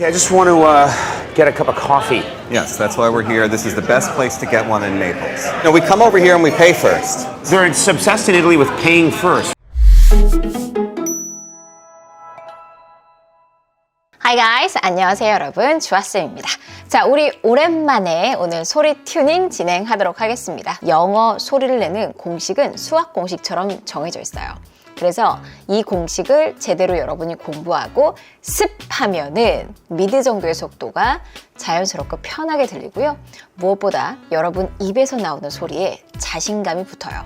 I just want to uh, get a cup of coffee. Yes, that's why we're here. This is the best place to get one in Naples. No, we come over here and we pay first. They're obsessed in Italy with paying first. Hi guys, 안녕하세요 여러분, 주아쌤입니다. 자, 우리 오랜만에 오늘 소리 튜닝 진행하도록 하겠습니다. 영어 소리를 내는 공식은 수학 공식처럼 정해져 있어요. 그래서 이 공식을 제대로 여러분이 공부하고 습하면은 미드 정도의 속도가 자연스럽고 편하게 들리고요. 무엇보다 여러분 입에서 나오는 소리에 자신감이 붙어요.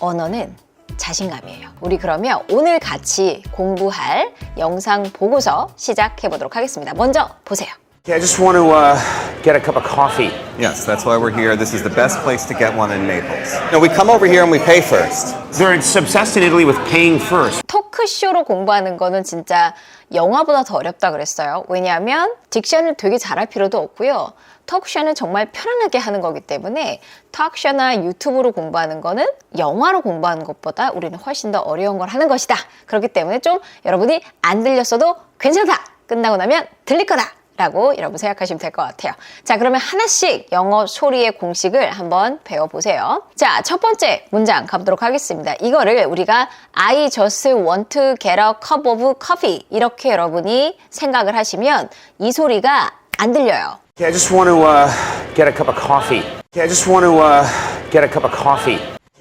언어는 자신감이에요. 우리 그러면 오늘 같이 공부할 영상 보고서 시작해 보도록 하겠습니다. 먼저 보세요. Okay, I just want to uh, get a cup of coffee. Yes, that's why we're here. This is the best place to get one in Naples. No, we come over here and we pay first. They're obsessed in Italy with paying first. 토크쇼로 공부하는 거는 진짜 영화보다 더 어렵다 그랬어요. 왜냐하면 딕션을 되게 잘할 필요도 없고요. 토크쇼는 정말 편안하게 하는 거기 때문에 토크쇼나 유튜브로 공부하는 거는 영화로 공부하는 것보다 우리는 훨씬 더 어려운 걸 하는 것이다. 그렇기 때문에 좀 여러분이 안 들렸어도 괜찮다. 끝나고 나면 들릴 거다. 라고 여러분 생각하시면 될 것 같아요. 자, 그러면 하나씩 영어 소리의 공식을 한번 배워보세요. 자, 첫 번째 문장 가보도록 하겠습니다. 이거를 우리가 I just want to get a cup of coffee 이렇게 여러분이 생각을 하시면 이 소리가 안 들려요. I just want to uh, get a cup of coffee. I just want to uh, get a cup of coffee.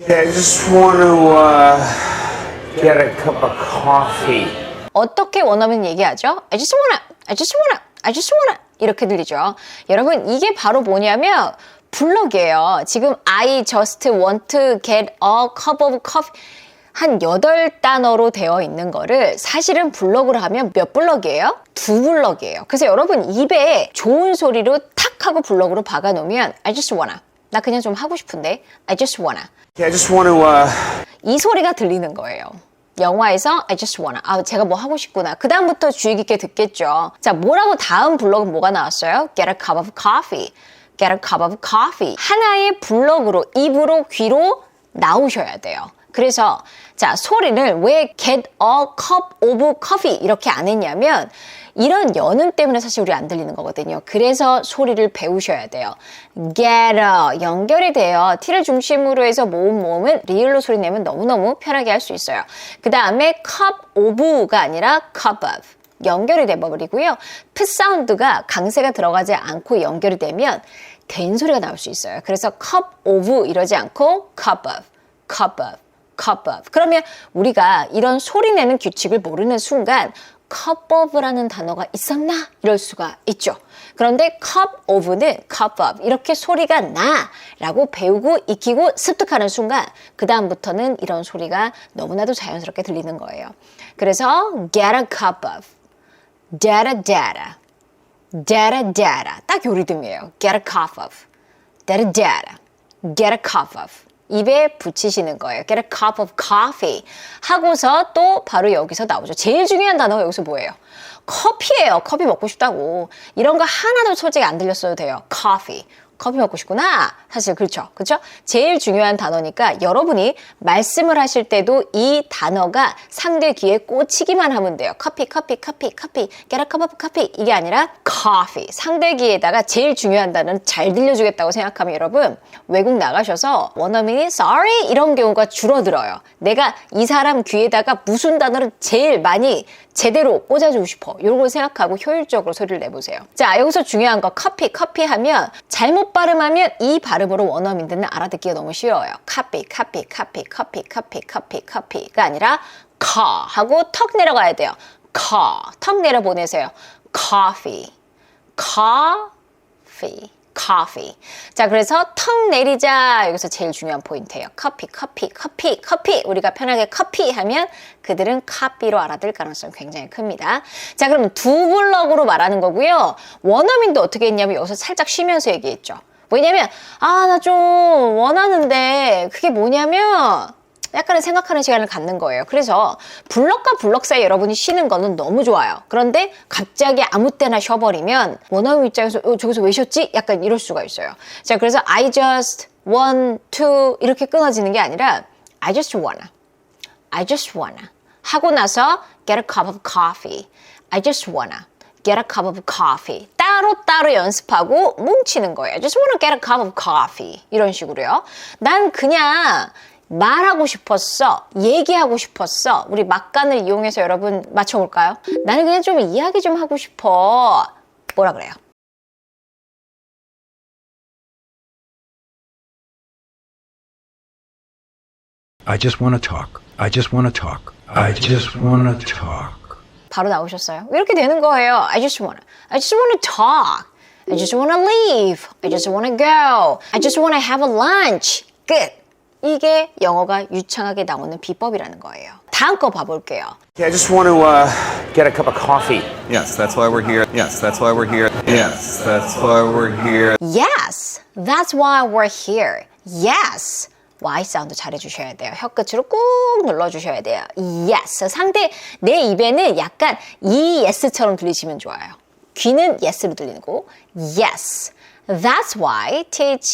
I just want to uh, get a cup of coffee. 어떻게 원어민 얘기하죠? I just wanna, I just wanna, I just wanna 이렇게 들리죠. 여러분 이게 바로 뭐냐면 블럭이에요. 지금 I just want to get a cup of coffee 한 8단어로 되어 있는 거를 사실은 블럭으로 하면 몇 블럭이에요? 두 블럭이에요. 그래서 여러분 입에 좋은 소리로 탁 하고 블럭으로 박아 놓으면 I just wanna 나 그냥 좀 하고 싶은데 I just wanna I just want to uh, 이 소리가 들리는 거예요. 영화에서 I just wanna. 아, 제가 뭐 하고 싶구나. 그다음부터 주의 깊게 듣겠죠. 자, 뭐라고 다음 블럭은 뭐가 나왔어요? Get a cup of coffee. Get a cup of coffee. 하나의 블럭으로, 입으로, 귀로 나오셔야 돼요. 그래서 자 소리를 왜 get a cup of coffee 이렇게 안 했냐면 이런 연음 때문에 사실 우리 안 들리는 거거든요. 그래서 소리를 배우셔야 돼요. get a 연결이 돼요. t를 중심으로 해서 모음 모음은 리을로 소리 내면 너무너무 편하게 할 수 있어요. 그 다음에 cup of가 아니라 cup of 연결이 돼버리고요. 프 사운드가 강세가 들어가지 않고 연결이 되면 된 소리가 나올 수 있어요. 그래서 cup of 이러지 않고 cup of, cup of. cup of. 그러면 우리가 이런 소리 내는 규칙을 모르는 순간 cup of라는 단어가 있었나? 이럴 수가 있죠. 그런데 cup of는 cup of 이렇게 소리가 나라고 배우고 익히고 습득하는 순간 그 다음부터는 이런 소리가 너무나도 자연스럽게 들리는 거예요. 그래서 get a cup of, data data, data data 딱 요 리듬이에요. get a cup of, data data, get a cup of. 입에 붙이시는 거예요. Get a cup of coffee. 하고서 또 바로 여기서 나오죠. 제일 중요한 단어가 여기서 뭐예요? 커피예요. 커피 먹고 싶다고. 이런 거 하나도 솔직히 안 들렸어도 돼요. coffee. 커피 먹고 싶구나. 사실 그렇죠. 그렇죠? 제일 중요한 단어니까 여러분이 말씀을 하실 때도 이 단어가 상대 귀에 꽂히기만 하면 돼요. 커피, 커피, 커피, 커피. cup of coffee. 이게 아니라 coffee. 상대 귀에다가 제일 중요한 단어는 잘 들려주겠다고 생각하면 여러분 외국 나가셔서 원어민이 sorry 이런 경우가 줄어들어요. 내가 이 사람 귀에다가 무슨 단어를 제일 많이 제대로 꽂아주고 싶어. 이런 걸 생각하고 효율적으로 소리를 내보세요. 자, 여기서 중요한 거 커피, 커피 하면 잘못 발음하면 이 발음으로 원어민들은 알아듣기가 너무 쉬워요. 커피, 커피, 커피, 커피, 커피, 커피, 커피가 아니라 커 하고 턱 내려가야 돼요. 커, 턱 내려 보내세요. coffee, coffee. Coffee. 자, 그래서 턱 내리자. 여기서 제일 중요한 포인트예요. 커피, 커피, 커피, 커피. 우리가 편하게 커피 하면 그들은 카피로 알아들 가능성이 굉장히 큽니다. 자, 그럼 두 블럭으로 말하는 거고요. 원어민도 어떻게 했냐면 여기서 살짝 쉬면서 얘기했죠. 왜냐면 아, 나 좀 원하는데 그게 뭐냐면 약간의 생각하는 시간을 갖는 거예요. 그래서 블럭과 블럭 사이 여러분이 쉬는 거는 너무 좋아요. 그런데 갑자기 아무 때나 쉬어버리면 원어민 입장에서 어, 저기서 왜 쉬었지? 약간 이럴 수가 있어요. 자, 그래서 I just want to 이렇게 끊어지는 게 아니라 I just wanna, I just wanna 하고 나서 get a cup of coffee. I just wanna get a cup of coffee. 따로 따로 연습하고 뭉치는 거예요. just wanna get a cup of coffee. 이런 식으로요. 난 그냥 말하고 싶었어. 얘기하고 싶었어. 우리 막간을 이용해서 여러분 맞춰볼까요? 나는 그냥 좀 이야기 좀 하고 싶어. 뭐라 그래요? I just want to talk. I just want to talk. I just want to talk. 바로 나오셨어요. 이렇게 되는 거예요. I just wanna, I just wanna talk. I just wanna leave. I just wanna go. I just wanna have a lunch. 끝. 이게 영어가 유창하게 나오는 비법이라는 거예요. 다음 거 봐볼게요. Okay, I just want to uh, get a cup of coffee. Yes, that's why we're here. Yes, that's why we're here. Yes, that's why we're here. Yes, that's why we're here. Yes. Y 사운드 잘해주셔야 돼요. 혀 끝으로 꾹 눌러주셔야 돼요. Yes. 상대 내 입에는 약간 이 yes처럼 들리시면 좋아요. 귀는 yes로 들리고 yes. That's why th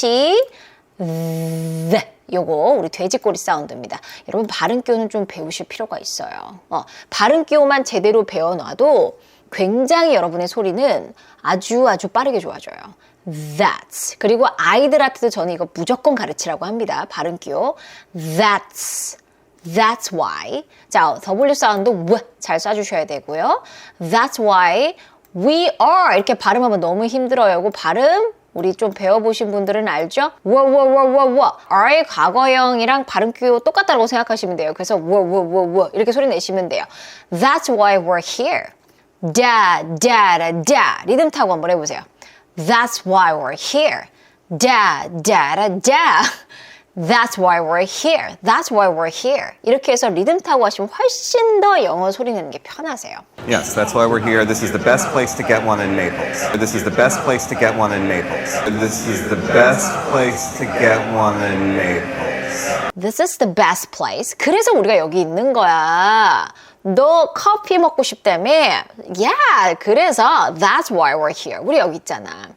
the 요거 우리 돼지꼬리 사운드입니다. 여러분 발음기호는 좀 배우실 필요가 있어요. 어, 발음기호만 제대로 배워놔도 굉장히 여러분의 소리는 아주 아주 빠르게 좋아져요. That's 그리고 아이들한테도 저는 이거 무조건 가르치라고 합니다. 발음기호 That's That's why 자 W 사운드 W잘 쏴주셔야 되고요. That's why we are 이렇게 발음하면 너무 힘들어요. 이거 발음 우리 좀 배워보신 분들은 알죠? 워워워워워 R의 과거형이랑 발음기호 똑같다고 생각하시면 돼요. 그래서 워워워워 이렇게 소리 내시면 돼요. That's why we're here. da da da da 리듬 타고 한번 해보세요. That's why we're here. Da da da da. That's why we're here. That's why we're here. 이렇게 해서 리듬 타고 하시면 훨씬 더 영어 소리 내는 게 편하세요. Yes, that's why we're here. This is the best place to get one in Naples. This is the best place to get one in Naples. This is the best place to get one in Naples. This is the best place. 그래서 우리가 여기 있는 거야. 너 커피 먹고 싶다며? Yeah, 그래서 that's why we're here. 우리 여기 있잖아.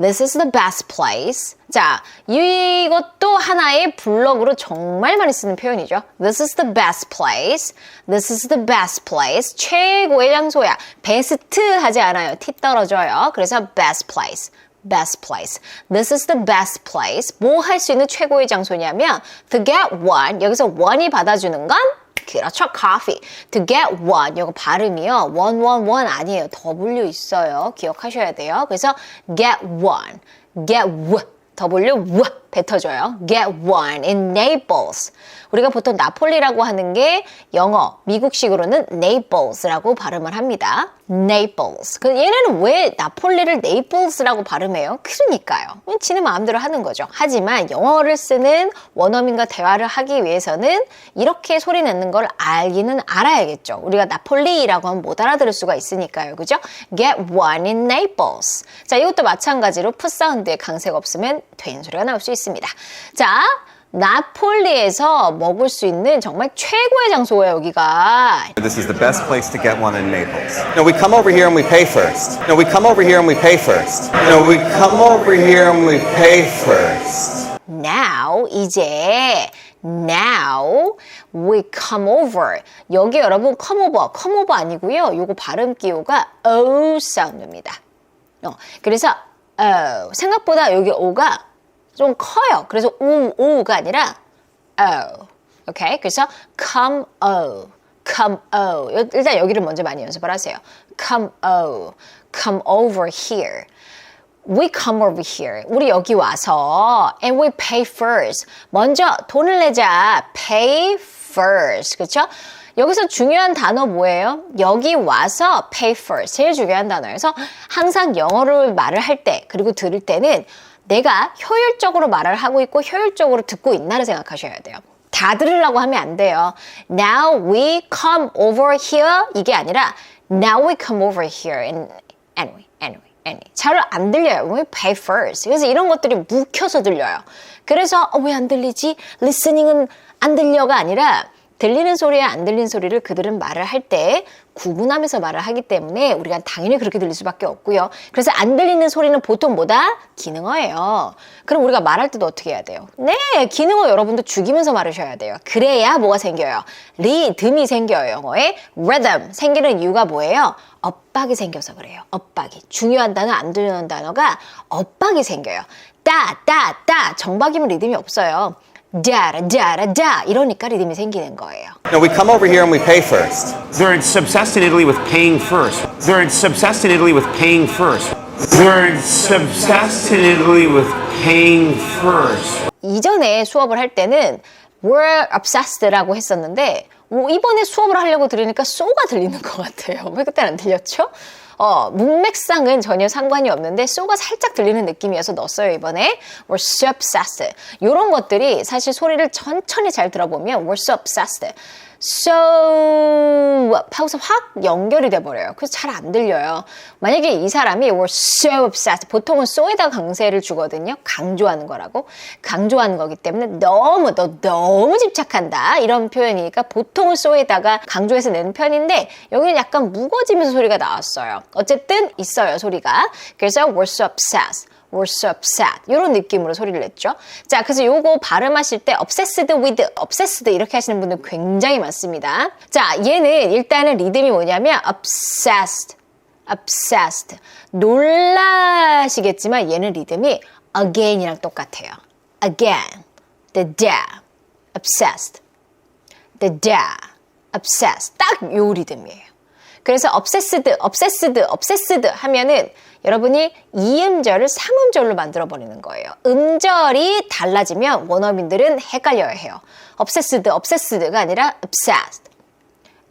This is the best place. 자, 이것도 하나의 블럭으로 정말 많이 쓰는 표현이죠. This is the best place. This is the best place. 최고의 장소야. 베스트 하지 않아요. T 떨어져요. 그래서 best place. best place. This is the best place. 뭐 할 수 있는 최고의 장소냐면 to get one. 여기서 one이 받아주는 건 그렇죠. coffee. To get one. 이거 발음이요. one, one, one 아니에요. W 있어요. 기억하셔야 돼요. 그래서 get one. get w. W w 뱉어줘요. Get one in Naples. 우리가 보통 나폴리라고 하는 게 영어, 미국식으로는 Naples라고 발음을 합니다. Naples. 그 얘네는 왜 나폴리를 Naples라고 발음해요? 그러니까요. 지는 마음대로 하는 거죠. 하지만 영어를 쓰는 원어민과 대화를 하기 위해서는 이렇게 소리 내는 걸 알기는 알아야겠죠. 우리가 나폴리라고 하면 못 알아들을 수가 있으니까요. 그죠? Get one in Naples. 자, 이것도 마찬가지로 푸 사운드에 강세가 없으면 된 소리가 나올 수 있 습니다. 자, 나폴리에서 먹을 수 있는 정말 최고의 장소예요, 여기가. This is the best place to get one in Naples. No, we come over here and we pay first. No, we come over here and we pay first. No, we come over here and we pay first. Now, 이제 now we come over. 여기 여러분 come over, come over 아니고요. 요거 발음 기호가 o 사운드입니다. 어, 그래서 어, 생각보다 여기 o가 좀 커요. 그래서 우, 우가 아니라 o. 오케이? 그래서 come o. come o. 일단 여기를 먼저 많이 연습을 하세요. come o. come over here. We come over here. 우리 여기 와서 and we pay first. 먼저 돈을 내자. pay first. 그렇죠? 여기서 중요한 단어 뭐예요? 여기 와서 pay first. 제일 중요한 단어여서 항상 영어를 말을 할 때 그리고 들을 때는 내가 효율적으로 말을 하고 있고 효율적으로 듣고 있나를 생각하셔야 돼요. 다 들으려고 하면 안 돼요. Now we come over here 이게 아니라 Now we come over here and anyway, anyway, anyway. 잘안 들려요. We pay first. 그래서 이런 것들이 묵혀서 들려요. 그래서 어, 왜 안 들리지? listening은 안 들려가 아니라 들리는 소리와 안 들리는 소리를 그들은 말을 할 때 구분하면서 말을 하기 때문에 우리가 당연히 그렇게 들릴 수밖에 없고요. 그래서 안 들리는 소리는 보통 뭐다? 기능어예요. 그럼 우리가 말할 때도 어떻게 해야 돼요? 네, 기능어 여러분도 죽이면서 말하셔야 돼요. 그래야 뭐가 생겨요? 리듬이 생겨요. 영어에 rhythm 생기는 이유가 뭐예요? 엇박이 생겨서 그래요. 엇박이. 중요한 단어, 안 중요한 단어가 엇박이 생겨요. 따, 따, 따. 정박이면 리듬이 없어요. 자라, 자라, 자. 이러니까 리듬이 생기는 거예요. No, we come over here and we pay first. They're obsessed in Italy with paying first. They're obsessed in Italy with paying first. They're obsessed in Italy with paying first. 이전에 수업을 할 때는 were obsessed라고 했었는데 뭐 이번에 수업을 하려고 들으니까 so가 들리는 것 같아요. 왜 그때는 안 들렸죠? 어, 문맥상은 전혀 상관이 없는데 so가 살짝 들리는 느낌이어서 넣었어요 이번에. We're so obsessed 이런 것들이 사실 소리를 천천히 잘 들어보면 we're so obsessed so 하고서 확 연결이 돼버려요. 그래서 잘 안 들려요. 만약에 이 사람이 were so obsessed 보통은 so에다 강세를 주거든요. 강조하는 거라고 강조하는 거기 때문에 너무 너 너무 집착한다 이런 표현이니까 보통은 so에다가 강조해서 내는 편인데 여기는 약간 무거지면서 소리가 나왔어요. 어쨌든 있어요 소리가. 그래서 were so obsessed. Were so upset 이런 느낌으로 소리를 냈죠. 자, 그래서 요거 발음하실 때 obsessed with, obsessed 이렇게 하시는 분들 굉장히 많습니다. 자, 얘는 일단은 리듬이 뭐냐면 obsessed, obsessed 놀라시겠지만 얘는 리듬이 again이랑 똑같아요. again, the da, obsessed, the da, obsessed 딱 요 리듬이에요. 그래서 obsessed, obsessed, obsessed 하면은 여러분이 이음절을 삼음절로 만들어 버리는 거예요. 음절이 달라지면 원어민들은 헷갈려야 해요. obsessed, obsessed가 아니라 obsessed,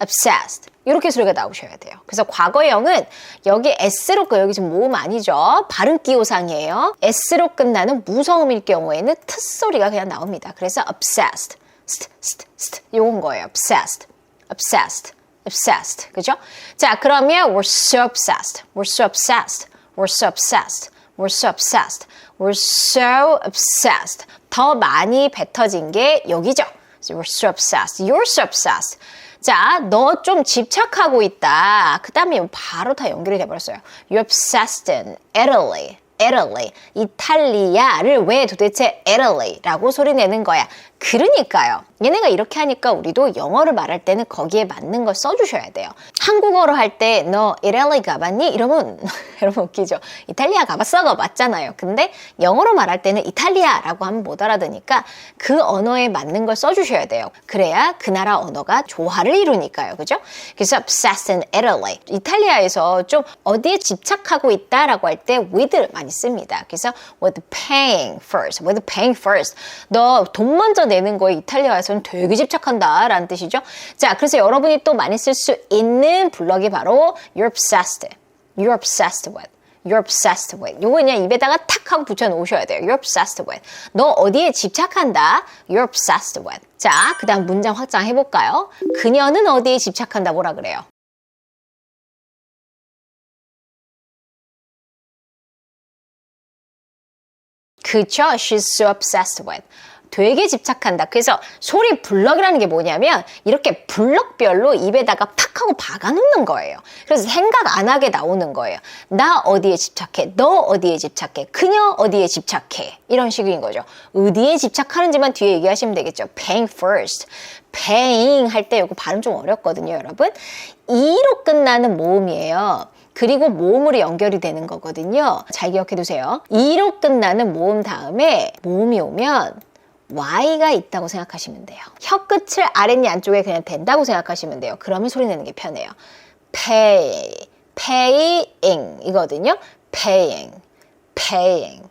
obsessed 이렇게 소리가 나오셔야 돼요. 그래서 과거형은 여기 s로 끝 여기 지금 모음 아니죠? 발음 기호상이에요. s로 끝나는 무성음일 경우에는 트 소리가 그냥 나옵니다. 그래서 obsessed, st, st, st 요건 거예요. obsessed, obsessed. obsessed. 그죠? 자, 그러면 we're so obsessed. We're so obsessed. We're so obsessed. We're so obsessed. We're so obsessed. 더 많이 뱉어진 게 여기죠. So we're so obsessed. You're so obsessed. 자, 너 좀 집착하고 있다. 그 다음에 바로 다 연결이 돼버렸어요. You're obsessed in Italy. Italy. 이탈리아를 왜 도대체 Italy라고 소리 내는 거야? 그러니까요. 얘네가 이렇게 하니까 우리도 영어를 말할 때는 거기에 맞는 걸 써주셔야 돼요. 한국어로 할 때 너 이탈리 가봤니? 이러면 여러분 웃기죠. 이탈리아 가봤어가 맞잖아요. 근데 영어로 말할 때는 이탈리아라고 하면 못 알아듣니까 그 언어에 맞는 걸 써주셔야 돼요. 그래야 그 나라 언어가 조화를 이루니까요. 그죠? 그래서 obsessed in Italy. 이탈리아에서 좀 어디에 집착하고 있다라고 할 때 with를 많이 씁니다. 그래서 with paying first, with paying first. 너 돈 먼저 내는 거에 이탈리아에서는 되게 집착한다 라는 뜻이죠. 자, 그래서 여러분이 또 많이 쓸 수 있는 블럭이 바로 you're obsessed. You're obsessed with. You're obsessed with. 요거 그냥 입에다가 탁 하고 붙여 놓으셔야 돼요. You're obsessed with. 너 어디에 집착한다? You're obsessed with. 자, 그 다음 문장 확장해 볼까요? 그녀는 어디에 집착한다? 뭐라 그래요? 그쵸? She's so obsessed with. 되게 집착한다. 그래서 소리 블럭이라는 게 뭐냐면 이렇게 블럭별로 입에다가 팍 하고 박아놓는 거예요. 그래서 생각 안 하게 나오는 거예요. 나 어디에 집착해? 너 어디에 집착해? 그녀 어디에 집착해? 이런 식인 거죠. 어디에 집착하는지만 뒤에 얘기하시면 되겠죠. paying first. paying 할 때 이거 발음 좀 어렵거든요, 여러분. 이로 끝나는 모음이에요. 그리고 모음으로 연결이 되는 거거든요. 잘 기억해 두세요. 이로 끝나는 모음 다음에 모음이 오면 Y가 있다고 생각하시면 돼요. 혀 끝을 아랫니 안쪽에 그냥 댄다고 생각하시면 돼요. 그러면 소리 내는 게 편해요. pay, paying 이거든요. paying, paying,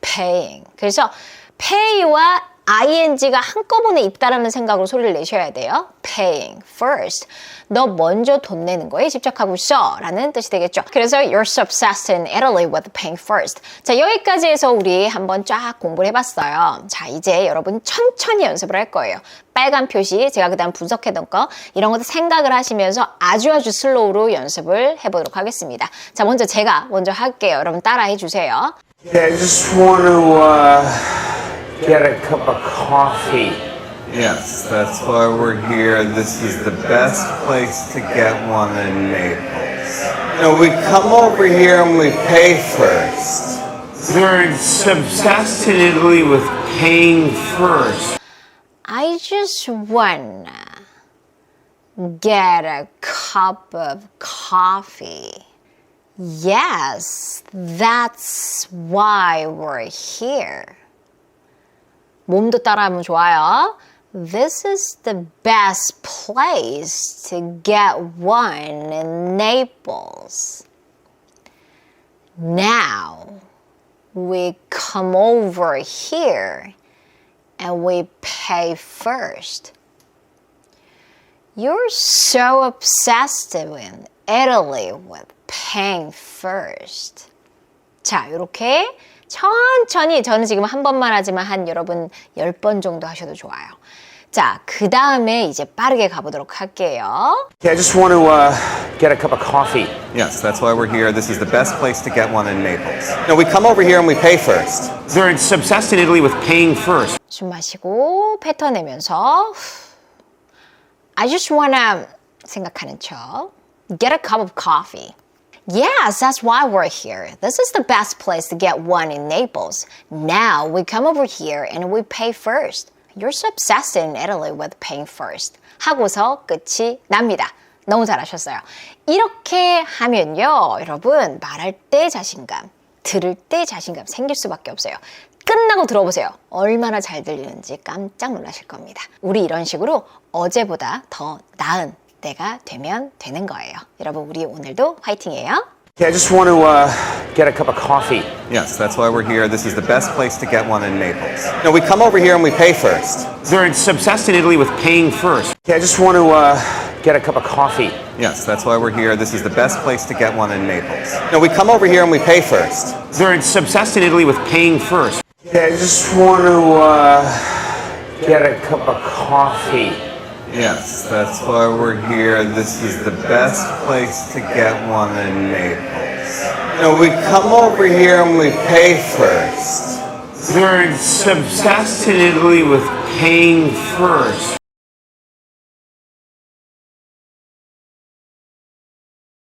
paying. 그래서 pay와 ing가 한꺼번에 있다라는 생각으로 소리를 내셔야 돼요. paying first. 너 먼저 돈 내는 거에 집착하고 있어 라는 뜻이 되겠죠. 그래서 you're so obsessed in Italy with paying first. 자, 여기까지 해서 우리 한번 쫙 공부를 해봤어요. 자, 이제 여러분 천천히 연습을 할 거예요. 빨간 표시, 제가 그 다음 분석했던 거, 이런 것도 생각을 하시면서 아주 아주 슬로우로 연습을 해보도록 하겠습니다. 자, 먼저 제가 먼저 할게요. 여러분 따라해 주세요. Yeah, get a cup of coffee. Yes, that's why we're here. This is the best place to get one in Naples. You know, we come over here and we pay first. They're obsessed in Italy with paying first. I just wanna get a cup of coffee. Yes, that's why we're here. 몸도 따라하면 좋아요. This is the best place to get one in Naples. Now we come over here and we pay first. You're so obsessed in Italy with paying first. 자, 이렇게 천천히 저는 지금 한 번만 하지만 한 여러분 열 번 정도 하셔도 좋아요. 자, 그 다음에 이제 빠르게 가보도록 할게요. Okay, I just want to uh, get a cup of coffee. Yes, that's why we're here. This is the best place to get one in Naples. Know, we come over here and we pay first. They're obsessed in Italy with paying first. 숨 마시고 뱉어내면서 I just wanna 생각하는 척 get a cup of coffee. Yes, that's why we're here. This is the best place to get one in Naples. Now we come over here and we pay first. You're so obsessed in Italy with paying first. 하고서 끝이 납니다. 너무 잘하셨어요. 이렇게 하면요, 여러분 말할 때 자신감, 들을 때 자신감 생길 수밖에 없어요. 끝나고 들어보세요. 얼마나 잘 들리는지 깜짝 놀라실 겁니다. 우리 이런 식으로 어제보다 더 나은 때가 되면 되는 거예요. 여러분, 우리 오늘도 화이팅이에요. Okay, I just want to uh, get a cup of coffee. Yes, that's why we're here. This is the best place to get one in Naples. You know, we come over here and we pay first. They're obsessed in Italy with paying first. Okay, I just want to uh, get a cup of coffee. Yes, that's why we're here. This is the best place to get one in Naples. You know, we come over here and we pay first. They're obsessed in Italy with paying first. Okay, I just want to uh, get a cup of coffee. Yes, that's why we're here. This is the best place to get one in Naples. You we come over here and we pay first. They're obsessed with paying first.